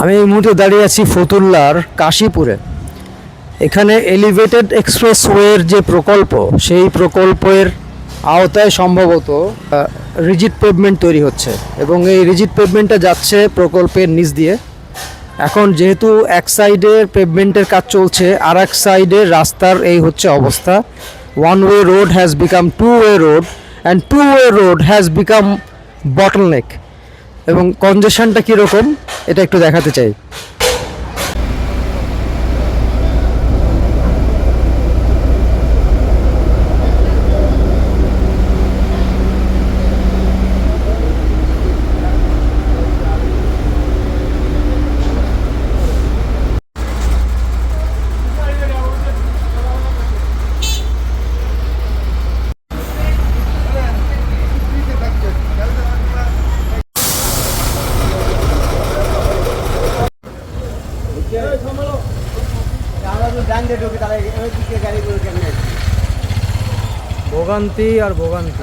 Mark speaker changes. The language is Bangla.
Speaker 1: আমি এই মুহূর্তে দাঁড়িয়ে আছি ফতুল্লার কাশীপুরে। এখানে এলিভেটেড এক্সপ্রেসওয়ের যে প্রকল্প, সেই প্রকল্পের আওতায় সম্ভবত রিজিট পেভমেন্ট তৈরি হচ্ছে এবং এই রিজিট পেভমেন্টটা যাচ্ছে প্রকল্পের নিচ দিয়ে। এখন যেহেতু এক সাইডের পেভমেন্টের কাজ চলছে, আর এক সাইডের রাস্তার এই হচ্ছে অবস্থা। One way road has become two way road and two way road has become bottleneck এবং কনজেশনটা কীরকম এটা একটু দেখাতে চাই। ভোগান্তি আর ভোগান্তি।